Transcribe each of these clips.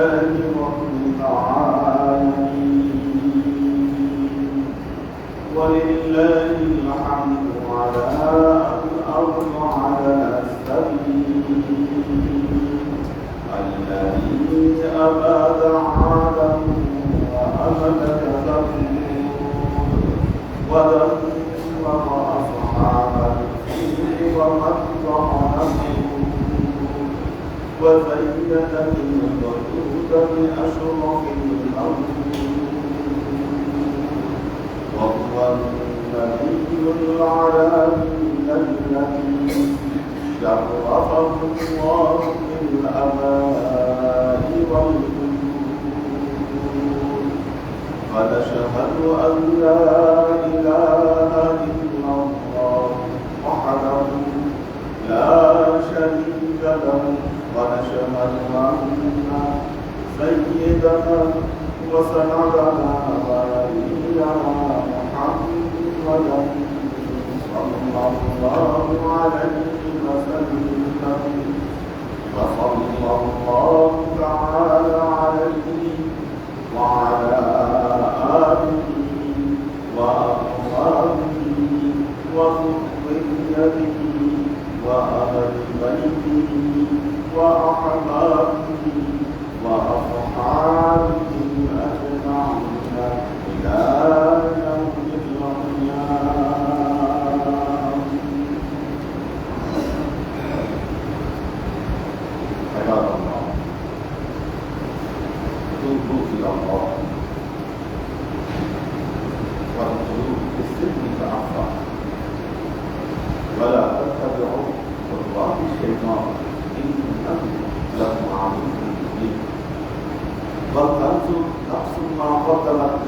لله رب العالمين ولله الحمد على أن على سبيل الذي أباد عالم وأملك ثمود ودمر أصحاب الفيل ومن ظهر منه وزين البيوت بأشرف وهو النبي العالمين الذي شرفه الله بالأباء والجنود ونشهد أن لا إله إلا الله وحده لا شريك له ونشهد أن سيدنا وسندنا ونبينا محمدا صلى الله عليه وسلم. وصلى الله تعالى عليه وعلى آله وأصحابه وذريته وَأَحْلَامِ وَأَحْلَامِ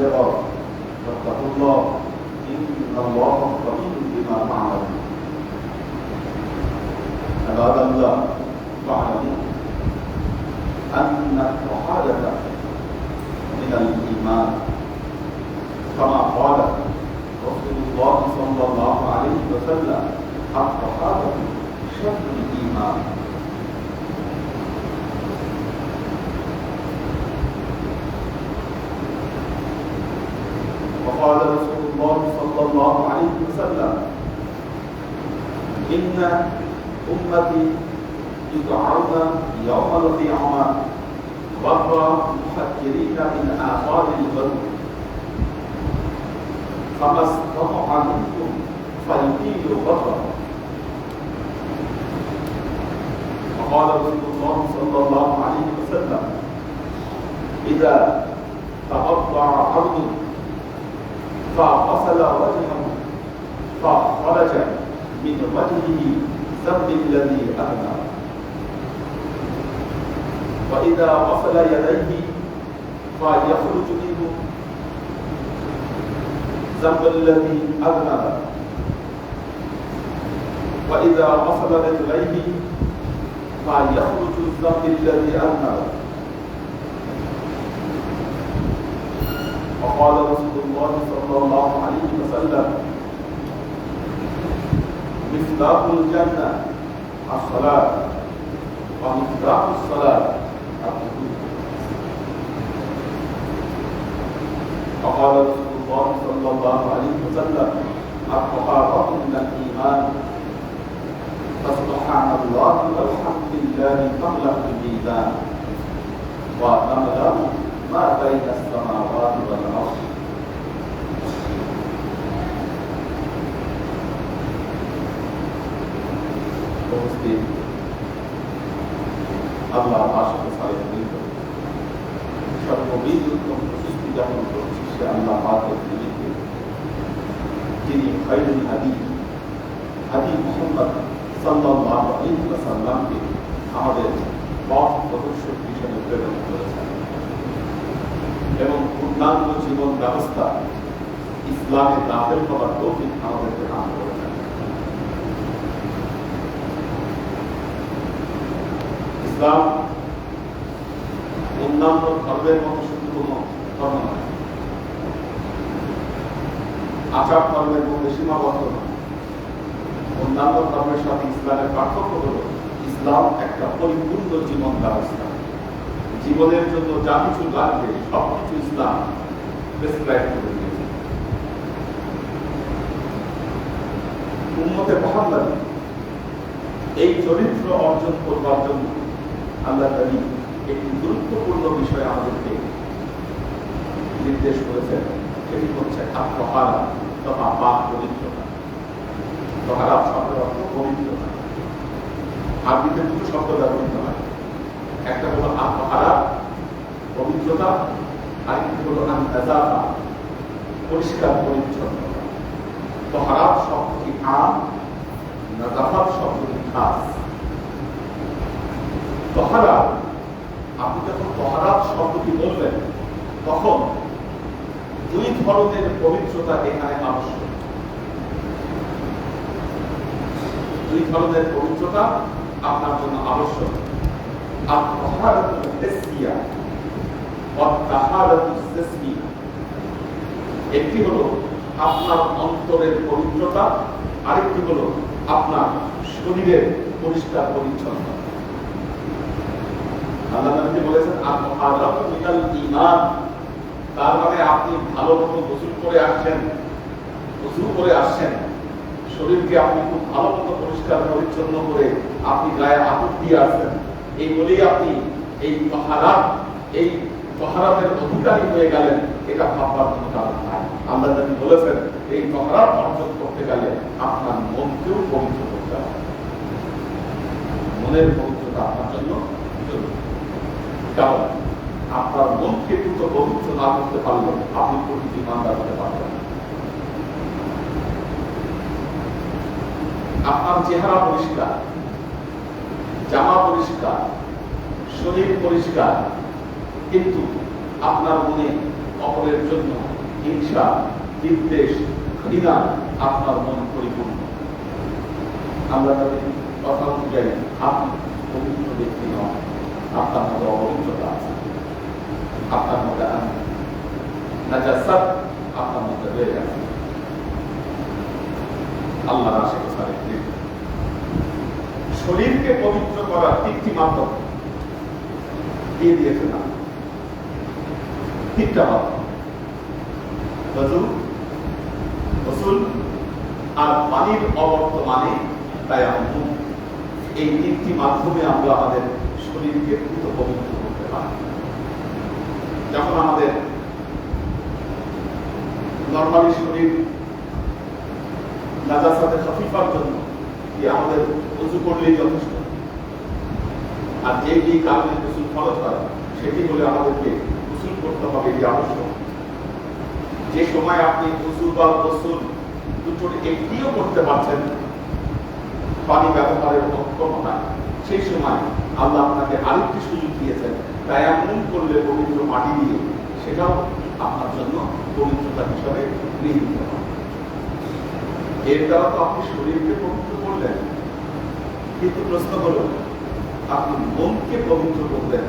لغد واتقوا الله. إن الله خبير بما تعملون. عباد الله واعلموا أن الطهارة من الإيمان. كما قال رسول الله صلى الله عليه وسلم الطهارة شر الإيمان. وقال رسول الله صلى الله عليه وسلم إن أمتي يدعون يوم القيامة غرا محجرين من آثار الغرب فما استطاع منكم فيطيل غرا وقال رسول الله صلى الله عليه وسلم إذا تقطع عبد فغسل وجهه فخرج من وجهه ذنب الذي أهنى وإذا غسل يديه فيخرج منه ذنب الذي أذنب وإذا غسل رجليه فيخرج الذنب الذي أذنب وقال رسول الله صلى الله عليه وسلم مفتاح الجنة الصلاة ومفتاح الصلاة وقال رسول الله صلى الله عليه وسلم الطهارة من الإيمان. فسبحان الله والحمد لله تملأ الميزان وتملأ ما بين السماوات والأرض উপস্থিত আল্লাহ আশাকে সারিয়ে দিল সর্ববিদ উত্তম সৃষ্টি যখন করছি সে আল্লাহ পাকের দিকে যিনি খাইরুল হাদি হাদি মোহাম্মদ সাল্লাল্লাহু আলাইহি ওয়াসাল্লামকে আমাদের অন্যান্য ধর্মের মতো শুধু কোনো ধর্ম নয়। আচার ধর্মের মধ্যে সীমাবদ্ধ নয়। অন্যান্য ধর্মের সাথে ইসলামের পার্থক্য হল, ইসলাম একটা পরিপূর্ণ জীবন ব্যবস্থা। জীবনের জন্য যা কিছু লাগবে সব কিছু ইসলাম প্রেসক্রাইব করে দিয়েছে। উন্মতে মহাম্মদ, এই চরিত্র অর্জন করবার জন্য আল্লাহ নবী একটি গুরুত্বপূর্ণ বিষয় আমাদেরকে নির্দেশ করেছেন, সেটি হচ্ছে তথা পাপ পবিত্রতা। অর্থ পবিত্রতা। আরবিতে দুটো শব্দ ব্যবহৃত হয়। একটা হলো আত্মহারা, পবিত্রতা, আরেকটি হলো পরিষ্কার শব্দটি আম শব্দটি খাস। তহারা আপনি যখন তহারাত শব্দটি বলবেন, তখন দুই ধরনের পবিত্রতা এখানে আবশ্যক দুই ধরনের পবিত্রতা আপনার জন্য আবশ্যক। আর তাহারাতুস একটি হলো আপনার অন্তরের পবিত্রতা, আরেকটি হলো আপনার শরীরের পরিষ্কার পরিচ্ছন্নতা। আল্লাহ নবী বলেছেন মিনাল মানে আপনি ভালো মতো গোসল করে আসছেন, গোসল করে আসছেন। শরীরকে আপনি খুব ভালো মতো পরিষ্কার, পরিচ্ছন্ন করে আপনি গায়ে আতর দিয়ে আসছেন। এই বলেই আপনি এই তহারাত, এই তহারাতের অধিকারী হয়ে গেলেন, এটা ভাববার কোনো কারণ নাই। আমরা যদি বলেছেন, এই তহারাত অর্জন করতে গেলে আপনার মনকেও পবিত্র করতে হবে। মনের পবিত্রতা আপনার জন্য কারণ আপনার মনকে দ্রুত পবিত্র না করতে পারলে আপনি প্রকৃতি ইমানদার হতে পারবেন আপনার চেহারা পরিষ্কার, জামা পরিষ্কার, শরীর পরিষ্কার, কিন্তু আপনার মনে অপরের জন্য হিংসা বিদ্বেষ ঘৃণা আপনার মন পরিপূর্ণ। আমরা তাদের কথা অনুযায়ী আপনি পবিত্র ব্যক্তি নন। আপনার মধ্যে অপবিত্রতা আছে আপনার মধ্যে আপনার মধ্যে রয়ে গেছে একটি শরীরকে পবিত্র করার তিনটি মাধ্যম দিয়ে দিয়েছে না তিনটা মাধ্যম রসুল আর পানির অবর্তমানে তাই আমি এই তিনটি মাধ্যমে আমরা আমাদের শরীরকে দ্রুত পবিত্র করতে পারি যখন আমাদের নর্মালি শরীর নাজাসাতে খফিফার জন্য কি আমাদের উঁচু করলেই যথেষ্ট, আর যে যে কারণে গোসল খরচ হয়, সেটি হলে আমাদেরকে গোসল করতে হবে এটি আবশ্যক। যে সময় আপনি উঁচু বা গোসল দুটোর একটিও করতে পারছেন, পানি ব্যবহারের অক্ষম হয় সেই সময় আল্লাহ আপনাকে আরেকটি সুযোগ দিয়েছেন। তাই এমন করলে পবিত্র মাটি দিয়ে সেটাও আপনার জন্য পবিত্রতা হিসাবে গৃহীত হবে এর দ্বারা তো আপনি শরীরকে পবিত্র করলেন। কিন্তু প্রশ্ন হল, আপনি মনকে পবিত্র করলেন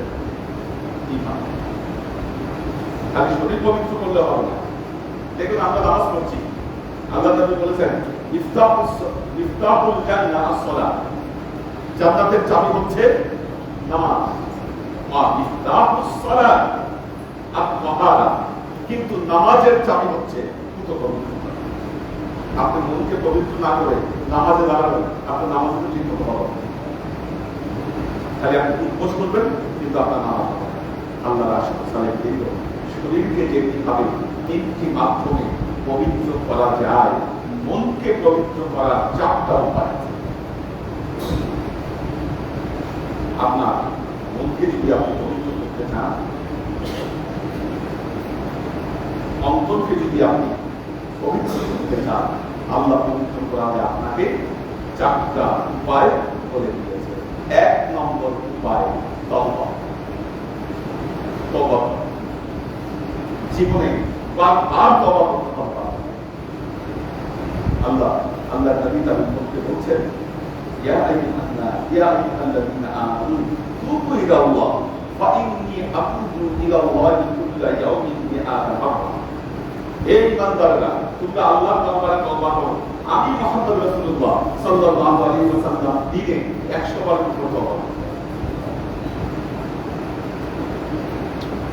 কীভাবে? খালি শরীর পবিত্র করলে হবে না। দেখুন, আমরা নামাজ পড়ছি। আল্লাহ নবী বলেছেন ইফতাহুল জান্নাহ as-সালাত জান্নাতের চাবি হচ্ছে নামাজ কিন্তু নামাজের চাবি হচ্ছে আপনি মনকে পবিত্র না করে নামাজে দাঁড়াবেন, আপনার নামাজ ঠিক মতো হবে তাহলে আপনি উপোস করবেন, কিন্তু আপনার নামাজ হবে না। আল্লাহর আশেপাশে দিল শরীরকে তিনটি মাধ্যমে পবিত্র করা যায়, মনকে পবিত্র করার চারটা উপায় আছে। আপনার মনকে যদি আপনি পবিত্র করতে চান, অন্তরকে যদি আপনি পবিত্র করতে চান, আল্লাহ পবিত্র করাতে আপনাকে চারটা উপায় বলে দিয়েছে এক নম্বর উপায় তওবা। তওবা। জীবনে বারবার তওবা করতে হবে। আল্লাহ আল্লাহ নবী তার উম্মতকে বলছেন ইয়া আইয়ুহান নাস ইয়া আইয়ুহাল্লাযীনা আমানু তুবু ইলা আল্লাহ ফাইন্নী আতুবু ইলা আল্লাহি কুল্লা ইয়াউমিন মিআতা মাররা হে ইমানদাররা, তোমরা আল্লাহর দরবারে তওবা করো। আমি মুহাম্মদ রাসূলুল্লাহ সাল্লাল্লাহু আলাইহি ওয়াসাল্লাম দিনে 100 বার করে তওবা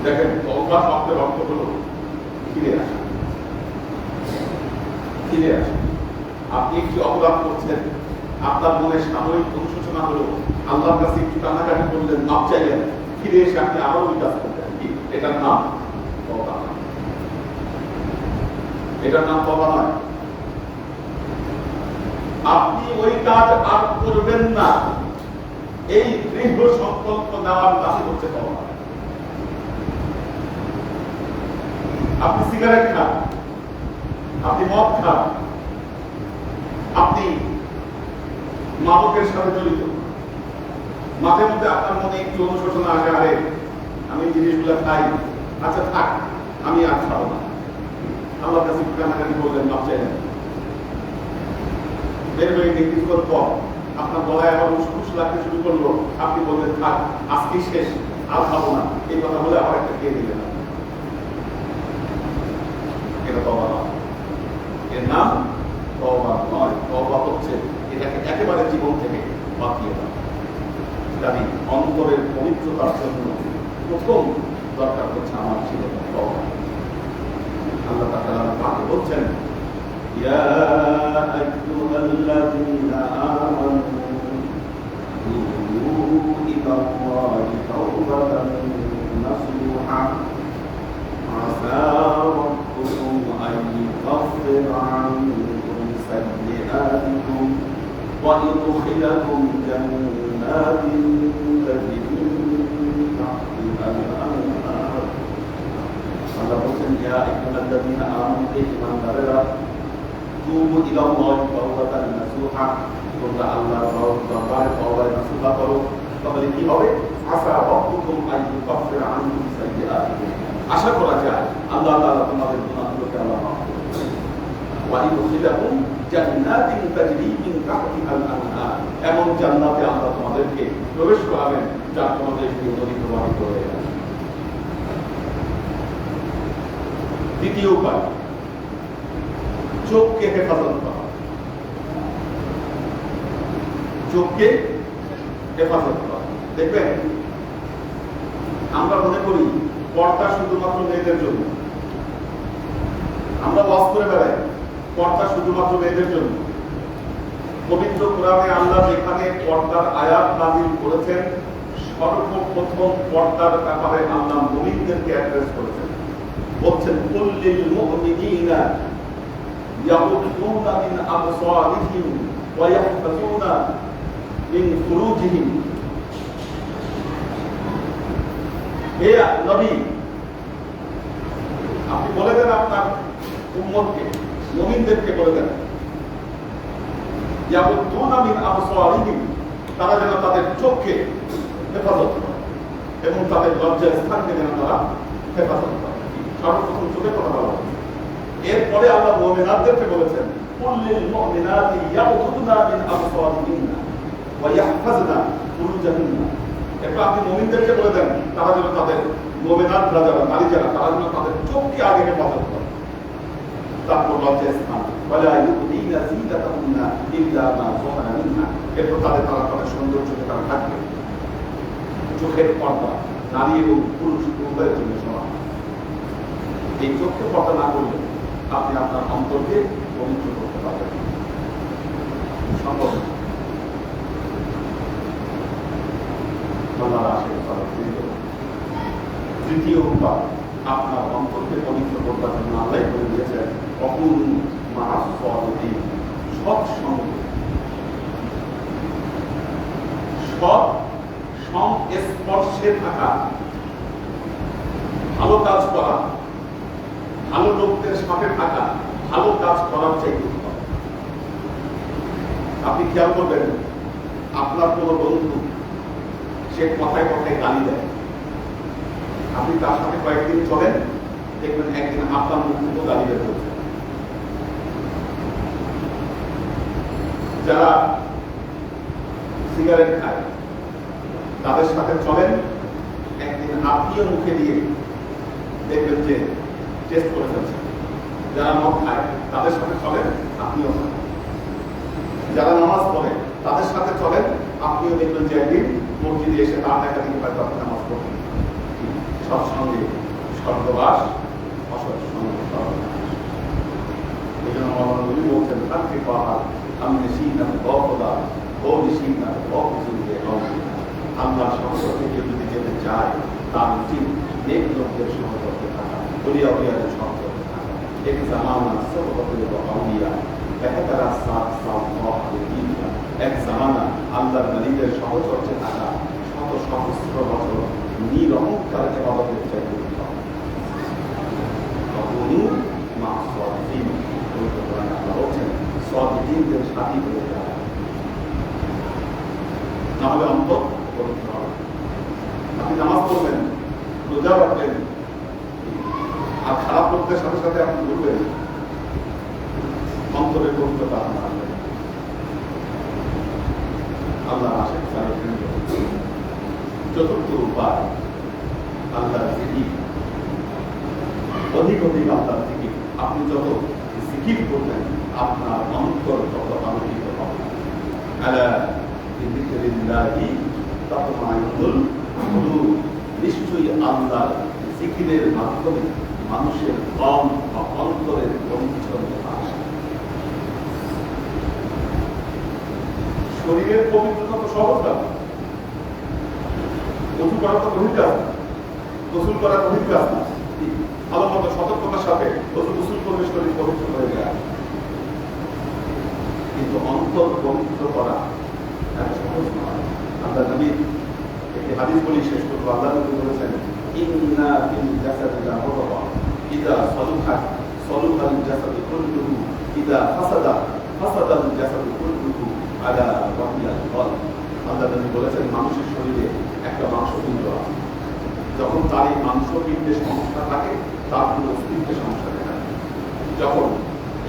দেখেন, তওবা শব্দের অর্থ হলো ফিরে আসা। ফিরে আসা। আপনি একটি অপরাধ করছেন। আপনার মনে সাময়িক অনুশোচনা হলো, আল্লাহর কাছে একটু কান্নাকাটি করলেন, মাপ চাইলেন, ফিরে এসে আপনি আরও ওই কাজ করতেন কি? এটার নাম এটার নাম তওবা নয়। আপনি ওই কাজ আর করবেন না। এই দৃঢ় সংকল্প নেওয়ার নামই হচ্ছে তওবা আপনি সিগারেট খান, আপনি মদ খান, আপনি মাদকের সাথে জড়িত। মাঝে মধ্যে আপনার মনে একটু অনুশোচনা আসে আরে আমি জিনিসগুলো খাই। আচ্ছা থাক, আমি আর খাব না। আল্লাহ কাছে কান্নাকাটি করলেন, মাপ চাইলেন। বের হয়ে গিয়ে কিছুক্ষণ পর আপনার গলায় আবার উসকুস লাগতে শুরু করল। আপনি বললেন, থাক আজকে শেষ, আর খাব না। এই কথা বলে আবার একটা খেয়ে দিলেন এটা তবা এর নাম তবা নয়। তবা হচ্ছে এটাকে একেবারে জীবন থেকে বাঁচিয়ে দেওয়া কাজে অন্তরের পবিত্রতার জন্য প্রথম দরকার হচ্ছে আমার ছিল তবা আল্লাহ তাআলা পাকে বলছেন يا أيها الذين آمنوا توبوا إلى الله توبة نصوحا عسى ربكم أن يكفر عنكم سيئاتكم ويدخلكم جنات تجري من تحتها الأنهار আল্লাহ বলছেন ইয়া আইয়ুহাল্লাযীনা আমানু হে ঈমানদারেরা তুবু ইলাল্লাহি তাওবাতান নাসুহা তোমরা আল্লাহর দরবারে তওবা নাসুহা করো তাহলে কি হবে আসা রাব্বুকুম আন ইউকাফিরা আনকুম সাইয়্যাতিকুম আশা করা যায় আল্লাহ তাআলা তোমাদের গুনাহগুলোকে আল্লাহ মাফ করবেন ওয়া ইউদখিলাকুম জান্নাতিন তাজরি মিন তাহতিহা আল-আনহার এমন জান্নাতে আল্লাহ তোমাদেরকে প্রবেশ করাবেন যা তোমাদের দিয়ে নদী প্রবাহিত হয়ে গেছে দ্বিতীয় উপায়, চোখকে হেফাজত করা। চোখকে হেফাজত করা। দেখবেন, আমরা মনে করি পর্দা শুধুমাত্র মেয়েদের জন্য। আমরা ওয়াজ করে বেড়াই। পর্দা শুধুমাত্র মেয়েদের জন্য। পবিত্র কোরআনে আল্লাহ যেখানে পর্দার আয়াত নাজিল করেছেন, সর্বপ্রথম পর্দার ব্যাপারে আল্লাহ মুমিনদেরকে অ্যাড্রেস করেছেন। বলছেন কুল্লিল ইয়াগুদ্দুনা মিন আবসারিহিম ওয়া ইয়াহফাজুনা মিন হে নবী, আপনি বলে দেন আপনার উম্মতকে। মুমিনদেরকে বলে দেন। তারা যেন তাদের চোখকে হেফাজত করে এবং তাদের লজ্জার স্থানকে যেন তারা হেফাজত করে। সর্বপ্রথম চোখের কথা বলা এরপরে আল্লাহ মুমিনাতদেরকে বলেছেন আপনি মুমিনদেরকে বলে দেন, তারা যেন তাদের মুমিনাতরা যারা, নারী যারা, তারা যেন তাদের চোখকে আগে হেফাজত করে। তারপর লজ্জার স্থান ওয়ালা ইউদিনা জিনাতাহুন্না ইল্লা মা যাহারা মিনহা এরপর তাদের তারা তাদের সৌন্দর্যকে তারা থাকবে চোখের পর্দা নারী এবং পুরুষ উভয়ের জন্য সমান এই চোখকে পর্দা না করলে আপনি আপনার অন্তরকে পবিত্র করতে পারবেন সম্ভব। তৃতীয় উপায় আপনার অন্তরকে পবিত্র করবার জন্য আল্লাহ করে দিয়েছেন থাকা। ভালো কাজ করা। ভালো লোকদের সাথে থাকা। ভালো কাজ করার আপনি খেয়াল করবেন, আপনার কোনো বন্ধু সে কথায় কথায় গালি দেয়। আপনি তার সাথে কয়েকদিন চলেন, দেখবেন একদিন আপনার মুখ গালি বের হচ্ছে যারা সিগারেট খায়, তাদের সাথে চলেন, একদিন আপনিও মুখে দিয়ে দেখবেন যে টেস্ট করে ফেলছে যারা মদ খায়, তাদের সাথে চলেন, আপনিও যারা নামাজ পড়ে, তাদের সাথে চলেন, আপনিও দেখবেন যে একদিন মসজিদে এসে তার দেখা দিন হয়তো আপনি নামাজ পড়বেন সৎসঙ্গে স্বর্গবাস অসৎসঙ্গে স্বর্গবাস। এই জন্য আমার বলছেন থাকতে পাহাড় আমি সিনা বকদা ও সিনা বকুজুকে আল্লাহ সংসদ থেকে যদি যেতে চায় তার উচিত নেক লোকদের সংসদে থাকা থাকা। এক জামানা সবকতের আউলিয়া বেহতারা থাকা শত সহস্র বছর নিরহংকার এবাদতের চাইতে সদিনদের সাথী হয়ে যায়। নাহলে অন্তর পবিত্র হবে। আপনি নামাজ পড়বেন, রোজা রাখবেন, আর খারাপ লোকদের সাথে সাথে আপনি ঘুরবেন, অন্তরের পবিত্রতা আপনার আল্লাহ আসে চতুর্থ উপায় আল্লাহ জিকির। অধিক অধিক আল্লাহ জিকির। আপনি যত জিকির করবেন আপনার অন্তর তত আলোকিত হবে। নিশ্চয়ই আল্লাহ জিকিরের মাধ্যমে মানুষের কম বা অন্তরের আসে শরীরের পবিত্রতা তো সহজ গোসল করা তো কাজ। গোসল করা কাজ ভালো মতো সতর্কতার সাথে গোসল গোসল করলে শরীর পবিত্র হয়ে। যায় কিন্তু অন্তর পবিত্র করা সহজ নয়। আল্লাহ একটি হাদিস বলি শেষ করব। আল্লাহ নবী বলেছেন, ইন্না লামুদগা ইদা কুল্লুহু, ইদা ফাসাদা আলা ওয়াহিয়াল আল্লাহ নবী বলেছেন, মানুষের শরীরে একটা মাংস মাংসপিণ্ড আছে। যখন তার এই মাংসপিণ্ডে সমস্যা থাকে, তার পুরো অস্তিত্বে সমস্যা দেখা যখন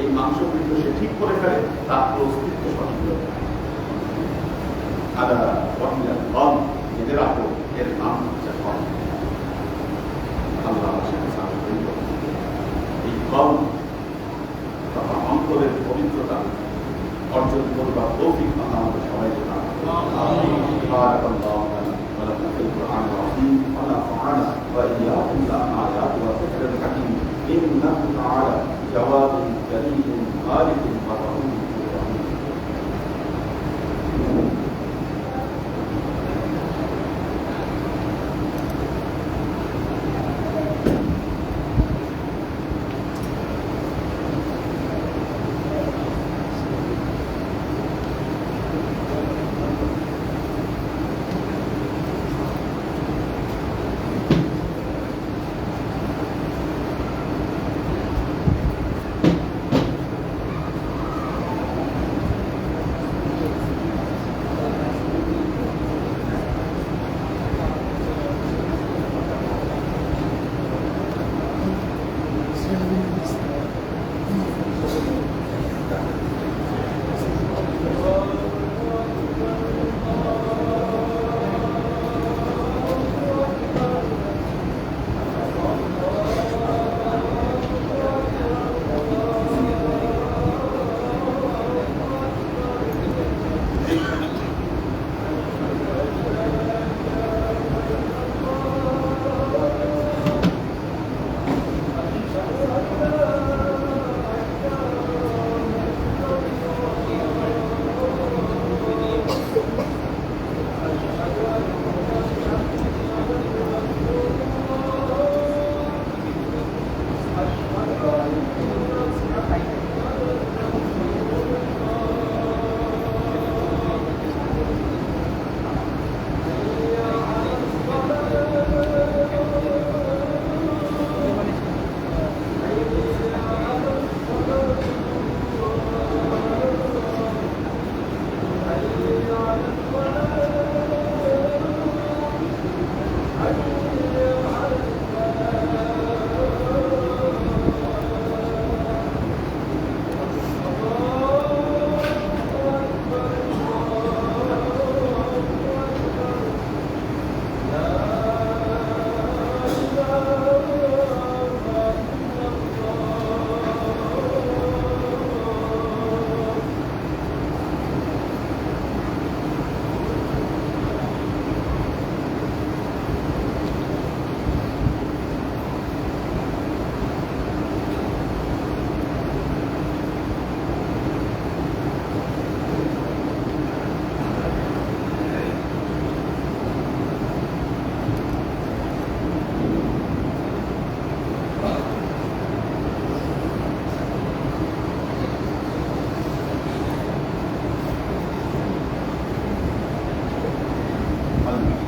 এই মাংসপিণ্ড সে ঠিক করে ফেলে তার পুরো অস্তিত্ব সঠিক হয়ে যায় আদা ওয়াহিয়াল কলব জেনে রাখো এর নাম হচ্ছে কল আল্লাহ সেটা সাহায্য করিল। এই কল তথা অন্তরের পবিত্রতা অর্জন করবার তৌফিক আল্লাহ আমাদের সবাইকে দান করুন। بارك الله لنا ولكم في القرآن العظيم ونفعنا وإياكم بالآيات والذكر الحكيم إنه تعالى جواد كريم خالق مرحوم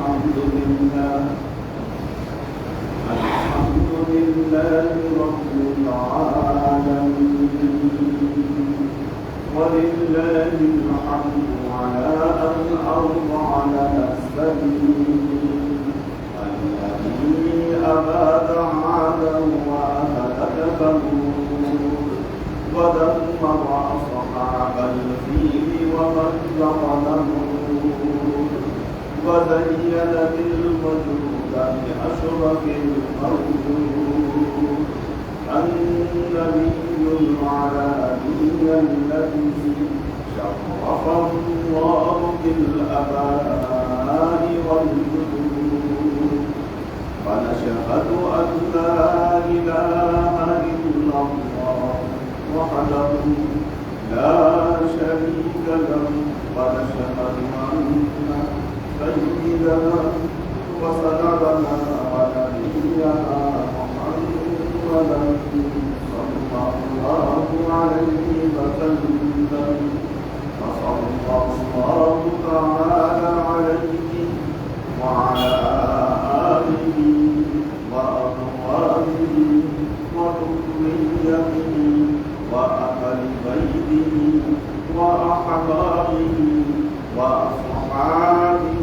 الحمد لله. الحمد لله رب العالمين. ولله الحمد على أن الذي أباد وأهلك ثمود. ودمر أصحاب الفيل ومن ظلمه وزين بالوجود بأشرف الموجود النبي العالمي الذي شرف الله بالآباء والجدود ونشهد أن لا إله إلا الله وحده لا شريك له ونشهد أن سيدنا وسندنا ونبينا صلى الله عليه وسلم وصلى الله تعالى عليه وعلى آله وذريته وأهل بيته وأحبابه وأصحابه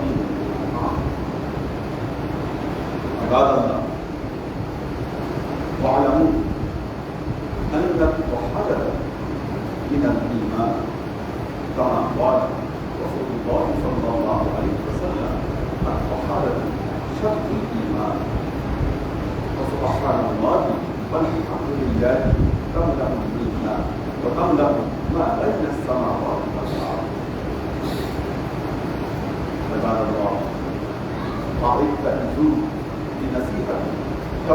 عباد الله واعلموا أن الوحدة من الإيمان. كما قال رسول الله صلى الله عليه وسلم الوحدة شرط الإيمان. وسبحان الله والحمد لله تملأ الإيمان وتملأ ما بين السماوات والأرض. عباد الله فاعتدوا بنصيحتي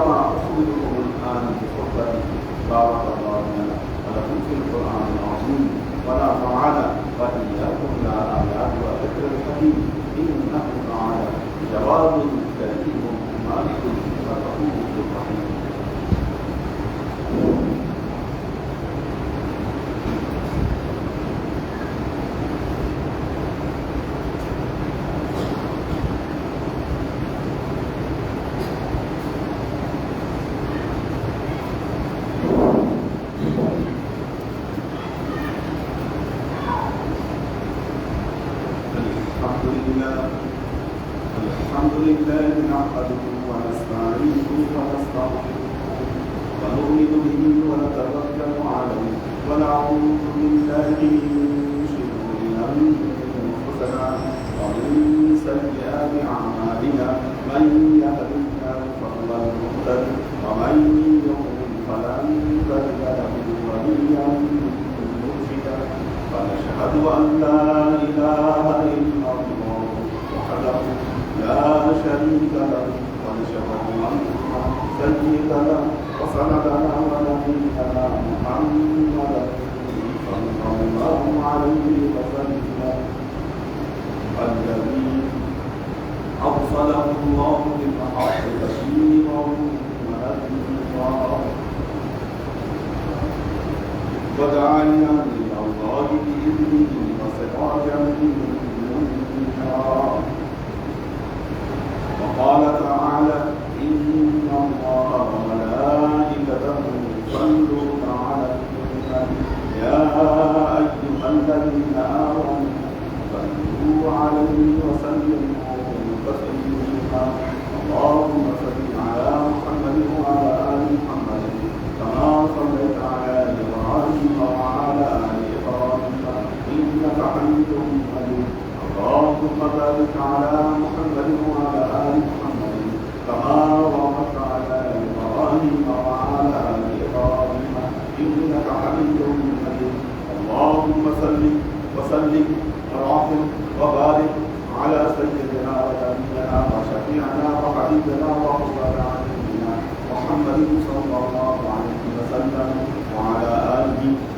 كما أخبركم الآن بخطبتي بارك الله لنا ولكم في القرآن العظيم. ونفعنا وإياكم ونشهد أن لا إله إلا الله وحده لا شريك له ونشهد أن سيدنا وسندنا ونبينا محمدا صلى الله عليه وسلم. الذي أرسله الله بالحق بشيرا ونذيرا وداعيا إلى الذين آمنوا صلوا عليه وسلموا تسليما اللهم صل على محمد وعلى آل محمد كما صليت على إبراهيم وعلى آل إبراهيم إنك حميد مجيد اللهم بارك على محمد وعلى آل محمد كما باركت على إبراهيم وعلى آل إبراهيم إنك حميد مجيد اللهم صل وسلم ورحم وبارك على سيدنا ونبينا وشفيعنا وحبيبنا وقرة أعيننا محمد صلى الله عليه وسلم وعلى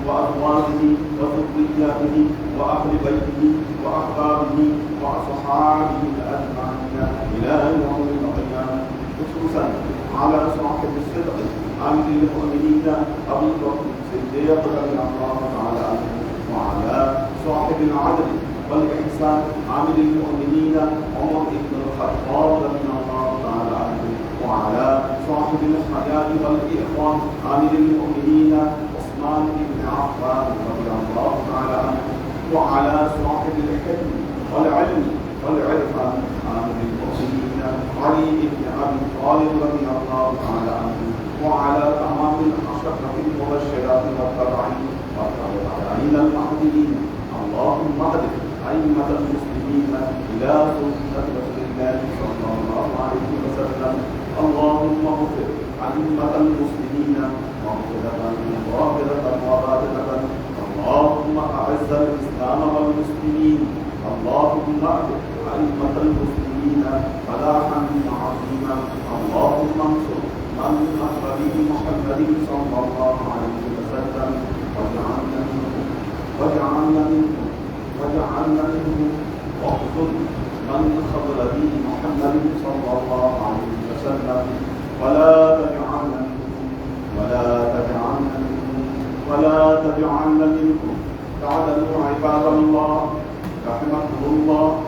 وأزواجه وذرياته وأهل بيته وأحبابه وأصحابه أجمعين إلى يوم القيامة خصوصا على صاحب الصدق أمير المؤمنين أبي بكر الصديق رضي الله تعالى عنه وعلى صاحب العدل. والإحسان عامل المؤمنين عمر بن الخطاب رضي الله تعالى عنه وعلى صاحب الحياة والإخوان. عامل المؤمنين عثمان بن عفان رضي الله تعالى عنه وعلى صاحب الحكم والعلم والعرفان. علي بن أبي طالب رضي الله تعالى عنه وعلى تمام العشرة المبشرات والتابعين والتابعين المهديين اللهم اهد أئمة المسلمين إلى سنة رسول الله صلى الله عليه وسلم. اللهم اغفر أئمة المسلمين مغفرة ظاهرة وباطنة اللهم أعز الإسلام والمسلمين. اللهم اهد أئمة المسلمين فلاحا عظيما اللهم انصر من نصر محمد صلى الله عليه وسلم. واجعلنا منهم واجعلنا منهم واجعلنا منهم واخذل من خذل دين محمد صلى الله عليه وسلم. ولا تجعلنا منهم ولا تجعلنا منهم ولا تجعلنا منهم تعلموا عباد الله رحمكم الله.